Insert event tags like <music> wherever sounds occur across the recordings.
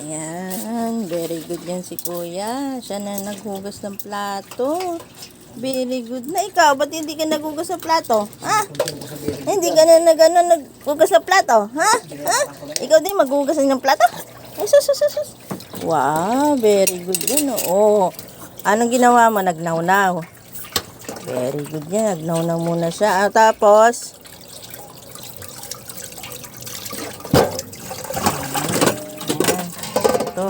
Ayan, very good yan si kuya. Siya na naghugas ng plato. Very good na ikaw. Ba't hindi ka naghugas ng plato? Ha? Hindi ka na nag, ano, naghugas ng plato? Ha? Ha? Ikaw din maghugas ng plato? Ay, sus, sus, sus. Wow, very good yan. Oh. Anong ginawa mo? Nagnawnaw. Very good yan. Nagnawnaw muna siya. Ah, tapos, ito.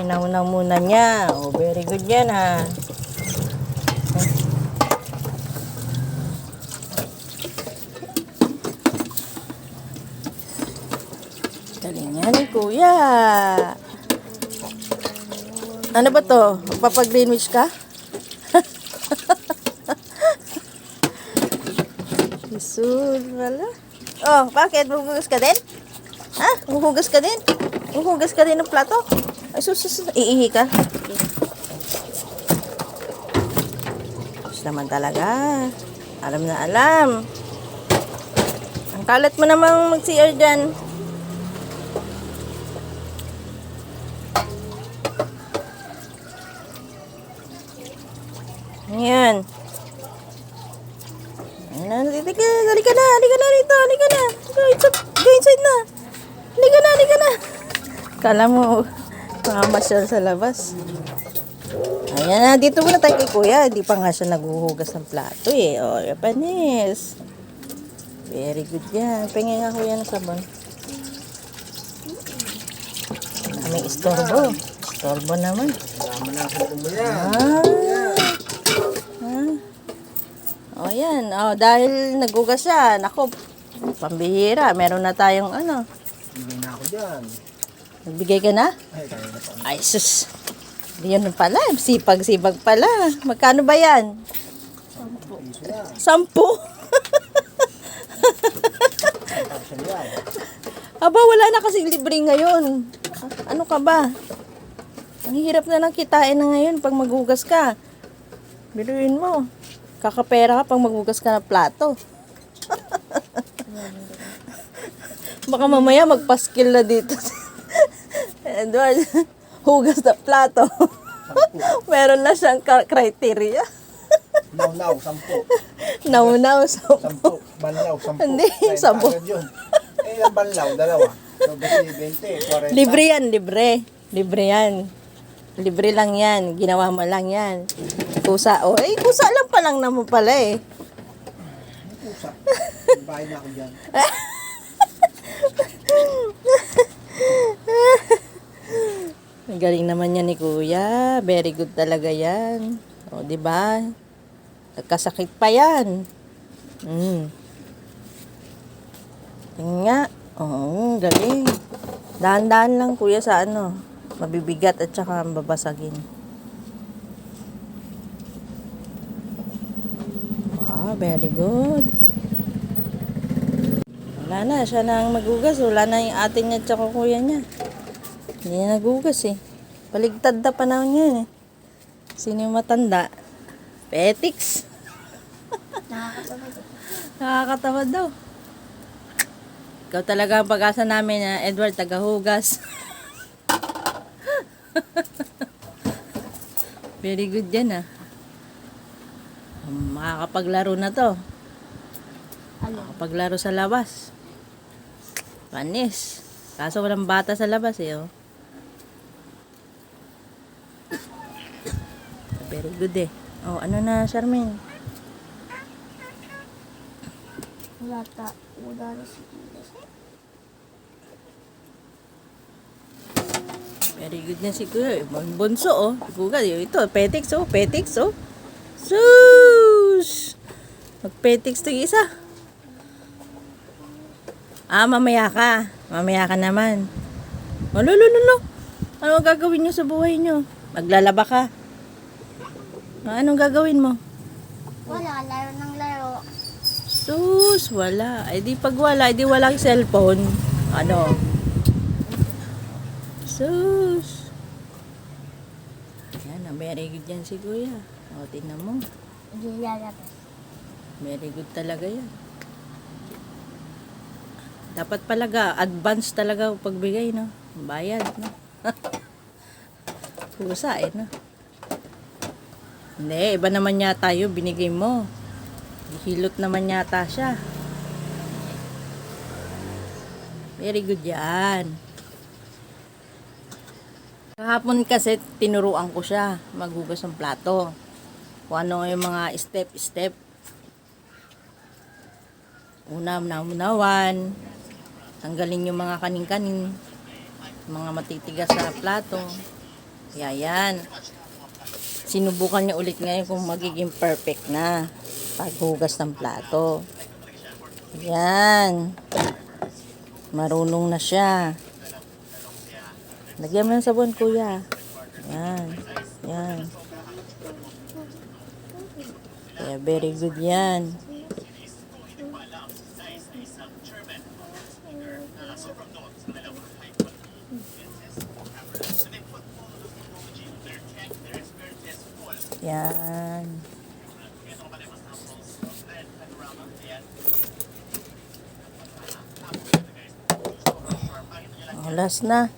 Ayan, inaunaw muna niya. Oh, very good yan ha. Galing ni kuya. Ano ba to? Magpapag-greenwich ka? <laughs> Isul, wala. Oh, bakit? Huhugas ka din? Ha? Huhugas ka din? Huhugas ka din ng plato? Ay, sus, sus. Iihi ka? Sus naman talaga. Alam na alam. Ang kalat mo namang mag-CR dyan. Ayan. Halika ka, halika na, halika na rito, halika na. Go inside, go inside na. Halika na, halika na. Kala mo, makamasyal sa labas. Ayan na, dito muna tayo kay kuya. Hindi pa nga siya naghuhugas ng plato eh. O, Japanese. Very good yan. Pingin nga kuya ng sabon. May istorbo. Istorbo naman. Ah. Ah. O yan. O, dahil nagugas siya. Nako, pambihira. Meron na tayong ano. Hindi na ako dyan. Nagbigay ka na? Ay, sus. Yan pala. Sipag-sipag pala. Magkano ba yan? Tapos <laughs> yan. Aba, wala na kasing libre ngayon. Ano ka ba? Ang hirap na lang kitain na ngayon pag maghugas ka. Biruin mo. Kakapera ka pag maghugas ka ng plato. <laughs> Baka mamaya magpaskil na dito. <laughs> Edward, <laughs> hugas na plato. <laughs> Meron na siyang criteria. Now, sampo. <laughs> Naunaw sa Sampo. Banlaw, sampo. Hindi, sampo. Eh, yung banlaw, dalawa. So, basi 20, 40. Libre yan, libre. Libre yan. Libre lang yan. Ginawa mo lang yan. Kusa. O, eh, kusa lang pa lang naman pala eh. Pusa. Bahay na ako dyan. Galing naman yan ni Kuya. Very good talaga yan. O, di ba? Nagkasakit pa yan. Mm. Tingnan nga. Oo, galing. Dahan-dahan lang kuya sa ano. Mabibigat at saka babasagin. Wow, very good. Wala na, siya na ang magugas. Wala na yung atin niya at saka kuya niya. Hindi na nagugas eh. Paligtad na panahon ngayon eh. Sino yung matanda? Petix. Nakakatamad daw. Ikaw talaga ang pag-asa namin na Edward tagahugas. <laughs> Very good yan ah. Makakapaglaro na to. Makakapaglaro sa labas. Panis. Kaso walang bata sa labas eh oh. Very good eh. Oh, ano na, Charmaine? Wala ta. Wala na si. Very good na si Kuya. Bunso, oh. Kuga, ito, petix, oh. Petix, oh. Sus! Mag-petix to isa. Ah, mamaya ka. Mamaya ka naman. Oh, lo, lo, lo, lo. Ano ang gagawin nyo sa buhay nyo? Maglalaba ka. Anong gagawin mo? Wala. Laro ng laro. Sus, wala. Eh di pag wala, eh di walang cellphone. Ano? Sus. Yan, ah, very good yan si Kuya. O, tingnan mo. Hindi lalabas. Very good talaga yan. Dapat palaga, advance talaga pagbigay, no? Bayad, no? <laughs> Pusa, eh, no? Hindi, iba naman yata yun, binigay mo. Hilot naman yata siya. Very good yan. Kahapon kasi tinuruan ko siya maghugas ng plato. Kung ano yung mga step-step. Una, naunawan. Tanggalin yung mga kanin-kanin. Mga matitigas sa plato. Kaya yan. Sinubukan niya ulit ngayon kung magiging perfect na paghugas ng plato. Yan. Marunong na siya. Lagyan mo ng sabon, kuya. Yan. Yan. Kaya very good yan. Yan. Oh, last na.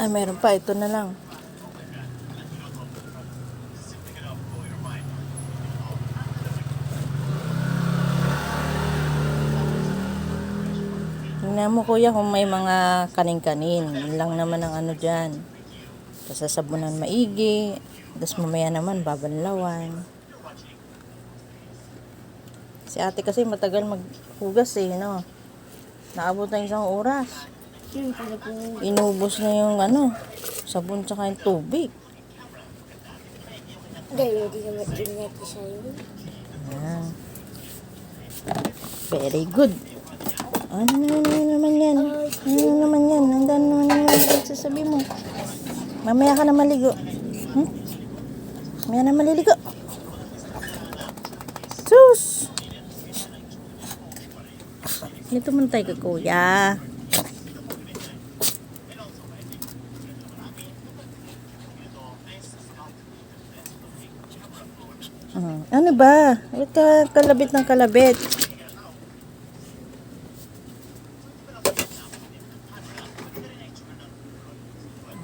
Ay, meron pa. Ito na lang. Tingnan mo kuya kung may mga kanin-kanin. Yun lang naman ang ano dyan. Tapos sasabunan maigi. Tapos mamaya naman babanlawan. Si ate kasi matagal maghugas eh, no? Naabot na isang oras. Inubos na yung ano, sabon tsaka yung tubig. Dahil hindi naman din natin siya yun. Ayan. Very good. Ano na naman yan? Ano na naman yan? Handa na naman yan. Sasabi mo. Mamaya ka na maligo. Hmm? Mamaya na maliligo. Sus! Dito man tayo ka, kuya. Hmm. Ano ba? Ito, kalabit ng kalabit.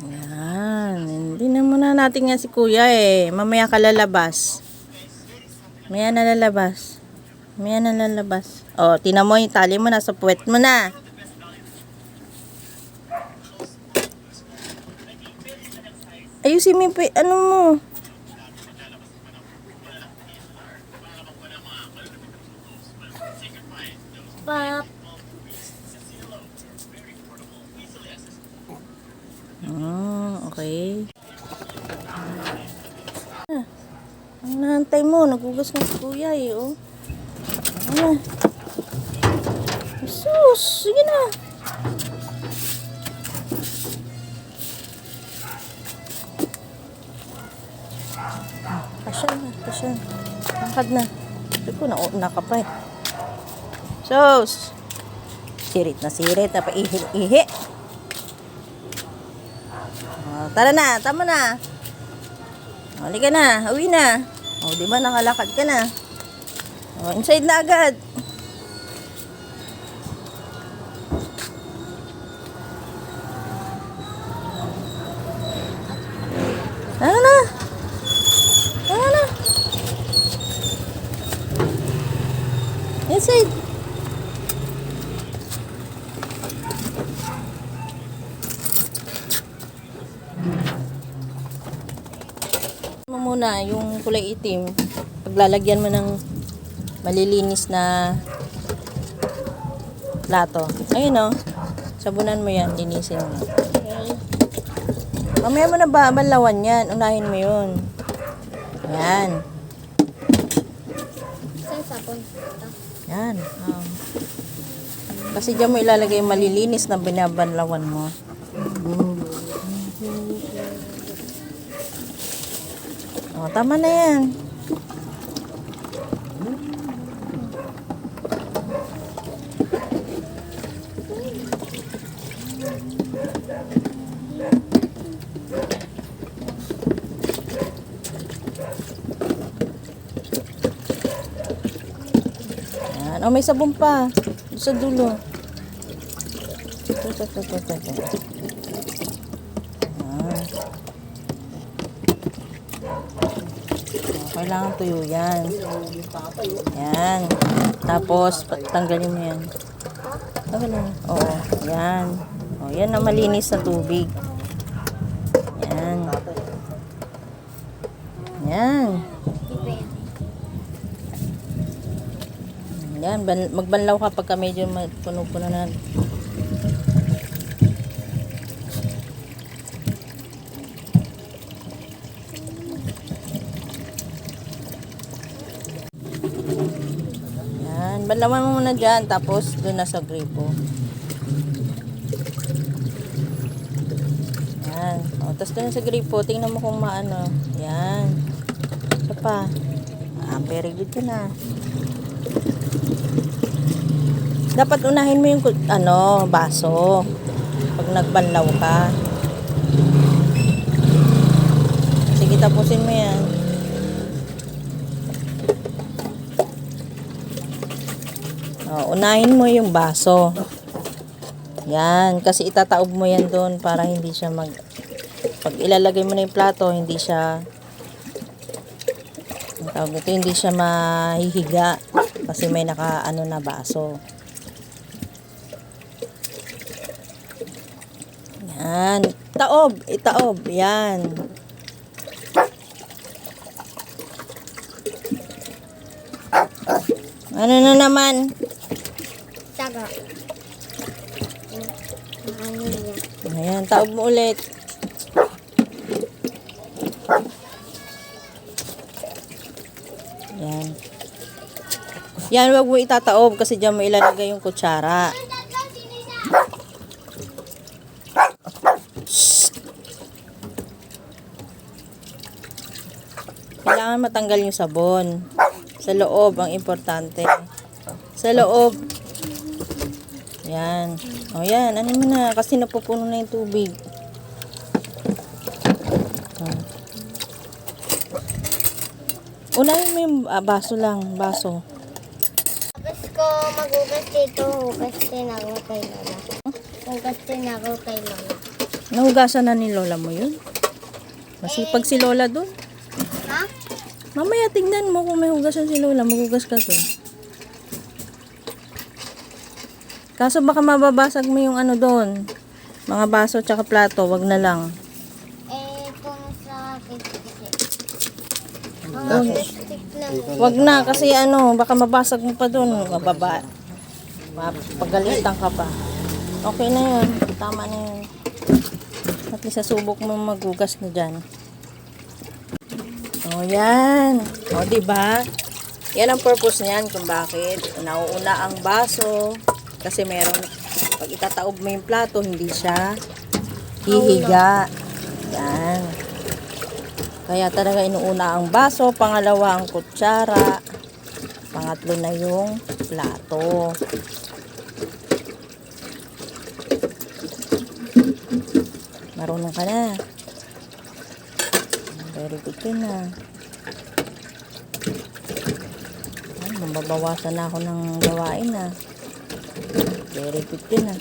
Yan. Hindi na muna natin nga si kuya eh. Mamaya ka lalabas. Mamaya na lalabas. Mamaya na lalabas. O, tinan mo yung tali mo. Nasa puwet mo na. Ayusin mo yung ano mo. Pap. Ah, okay. Ah, ang nahantay mo, nagugas ng kuya eh, oh. Ano? Sus, sige na. Kasya na, kasya. Angkad na. Sabi ko, nauna ka pa eh. Sus! Sirit na sirit, napaihi-ihi. Oh, tara na, tama na. Hali ka na, uwi na. O, di ba nakalakad ka na? O, inside na agad. Tara na. Tara na. Inside. mo muna yung kulay itim paglalagyan mo ng malilinis na plato ayun o sabunan mo yan linisin mo Okay. mamaya mo na ba banlawan yan unahin mo yun yan Saan sapon? yan oh. kasi dyan mo ilalagay yung malilinis na binabanlawan mo Mm. Oh, tama na yan. Yan. Oh, may sabon pa. Sa dulo. Ito, ito, ito, ito, ito, ito. Ah. Kailangan tuyo yan. Yan. Tapos, tanggalin mo yan. Tanggalin mo. Oo, yan. O, yan na malinis na tubig. Yan. Yan. Yan, ban- magbanlaw ka pagka medyo puno-puno na. Yan, banlawan mo muna dyan, tapos doon na sa gripo. Yan. O, tapos doon sa gripo, tingnan mo kung maano. Yan. Isa pa. Ah, very good na. Dapat unahin mo yung ano, baso. Pag nagbanlaw ka. Sige, tapusin mo yan. O, unahin mo yung baso. Yan, kasi itataob mo yan doon para hindi siya mag... Pag ilalagay mo na yung plato, hindi siya... Ang ito, hindi siya mahihiga kasi may naka ano na baso. Yan. Taob. Itaob. Yan. Ano na naman? Yan? Ayan, taob mo ulit. Yan. Yan, wag mo itataob kasi diyan mo ilalagay yung kutsara. Kailangan matanggal yung sabon. Sa loob, ang importante. Sa loob. Yan. O yan, ano mo na, kasi napupuno na yung tubig. Unahin mo yung ah, baso lang, baso. Tapos ko magugas dito, hugas din ako kay Lola. Hugas din ako kay Lola. Nahugasan na ni Lola mo yun? Masipag si Lola dun. Ha? Mamaya tingnan mo kung may hugasan si Lola, maghugas ka dun. Kaso baka mababasag mo yung ano doon. Mga baso tsaka plato, wag na lang. Eh, kung sa akin. Wag na kasi ano, baka mabasag mo pa doon, mababa. Mapagalitan ka pa. Okay na yun, tama na yun. At least subok mo maghugas na dyan. O yan. O di ba? Yan ang purpose niyan kung bakit nauuna ang baso kasi meron pag itataob mo yung plato hindi siya hihiga. Yan. Kaya talaga inuuna ang baso, pangalawa ang kutsara, pangatlo na yung plato. Marunong ka na. Very good ka na. Ay, mababawasan na ako ng gawain na. Very good ka na.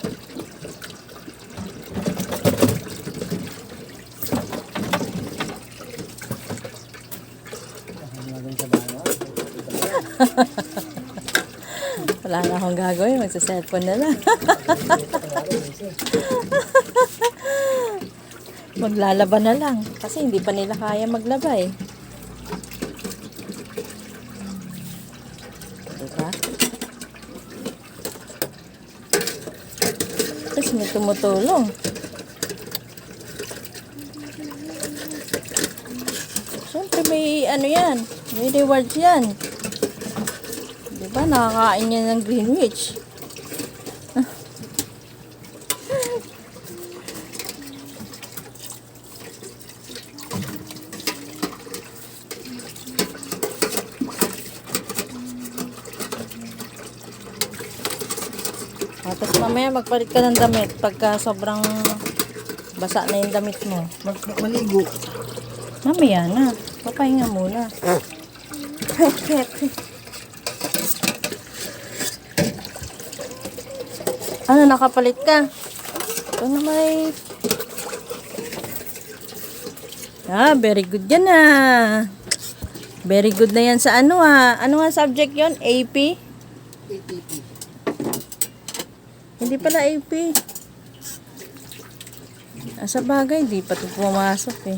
Wala na akong gagawin. Magsa-cellphone na lang. <laughs> Maglalaba na lang. Kasi hindi pa nila kaya maglaba eh. Diba? Tapos may tumutulong. Siyempre may ano yan. May rewards yan. Diba? Nakakain yan ng Greenwich. Ah, Tapos mamaya magpalit ka ng damit pagka sobrang basa na yung damit mo. Mag- maligo. Mamaya na. Papahinga muna. <laughs> Ano, nakapalit ka? Ito na may... Ah, very good yan ah. Very good na yan sa ano ah. Ano nga subject yon AP? Hindi pala AP. Ah, sa bagay, di pa ito pumasok eh.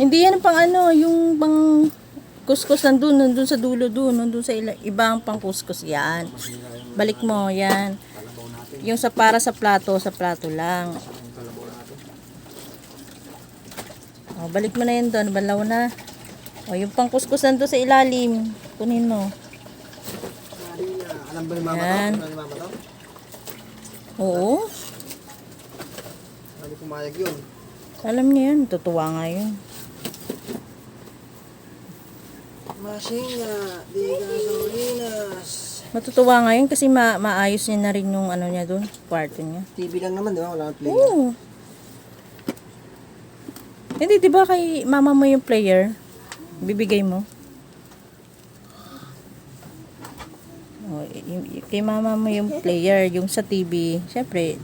Hindi yan pang ano, yung pang kuskus nandun, nandun sa dulo dun, nandun sa ila, ibang pang kuskus yan. Balik mo, yan. Yung sa para sa plato, sa plato lang. O, balik mo na yan doon, balaw na. O, yung pang kuskus nandun sa ilalim, kunin mo. Alam ba ni mama Yan. to? Alam ni mama to? Oo, Sabi pumayag yun. alam niya yun, tutuwa nga yun. Masinga, di gasolinas. Matutuwa nga yun kasi ma maayos niya na rin yung ano niya doon, kwarto niya. TV lang naman, di ba? Wala nang play. Oo. Hindi, di ba kay mama mo yung player? Bibigay mo? O, y- y- kay mama mo yung player, yung sa TV. Siyempre,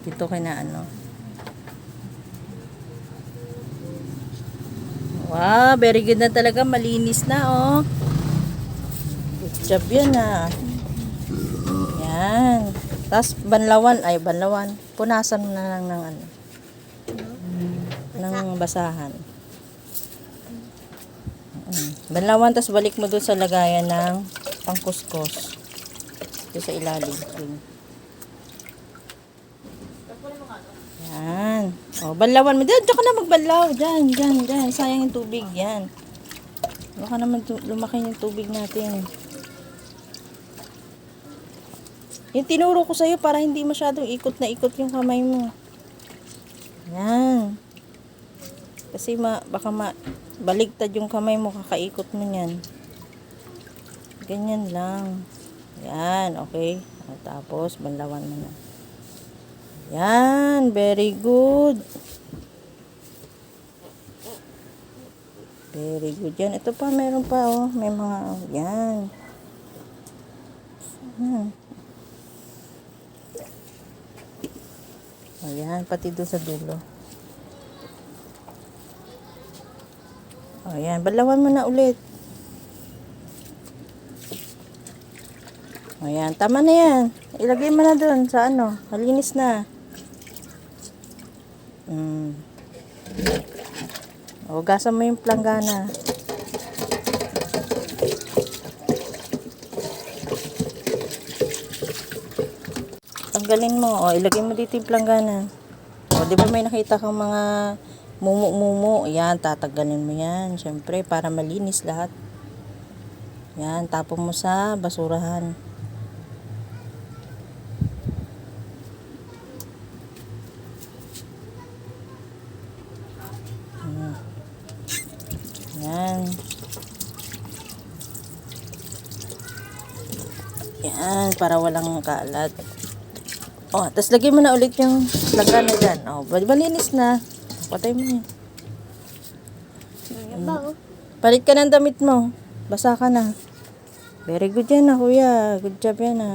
dito kay na ano. Wow, very good na talaga. Malinis na, oh. Good job yan, ah. Yan. Tapos, banlawan. Ay, banlawan. Punasan mo na lang ng ano. Ng basahan. Mm. Banlawan, tapos balik mo doon sa lagayan ng pangkuskos. Doon sa ilalim. Yan. O, banlawan mo. Diyan, diyan ka na magbanlaw. Diyan, diyan, diyan. Sayang yung tubig. Yan. Baka naman lumaki yung tubig natin. Yung tinuro ko sa'yo para hindi masyadong ikot na ikot yung kamay mo. Yan. Kasi ma, baka ma, baligtad yung kamay mo, kakaikot mo niyan. Ganyan lang. Yan, okay. Tapos, banlawan mo na. Yan, very good. Very good yan. Ito pa, meron pa, oh. May mga, oh, yan. Hmm. Ayan, pati doon sa dulo. Ayan, balawan mo na ulit. Ayan, tama na yan. Ilagay mo na doon sa ano, malinis na. Mm. Hugasan mo yung planggana. Tanggalin mo. O, ilagay mo dito yung planggana. O, di ba may nakita kang mga mumu-mumu? Yan, tatanggalin mo yan. Siyempre, para malinis lahat. Yan, tapon mo sa basurahan. Yan. Yan, para walang kalat. Oh, tapos lagay mo na ulit yung laga na dyan. Oh, malinis na. Patay mo na. Ba, oh? Palit ka ng damit mo. Basa ka na. Very good yan ah, kuya. Good job yan ah.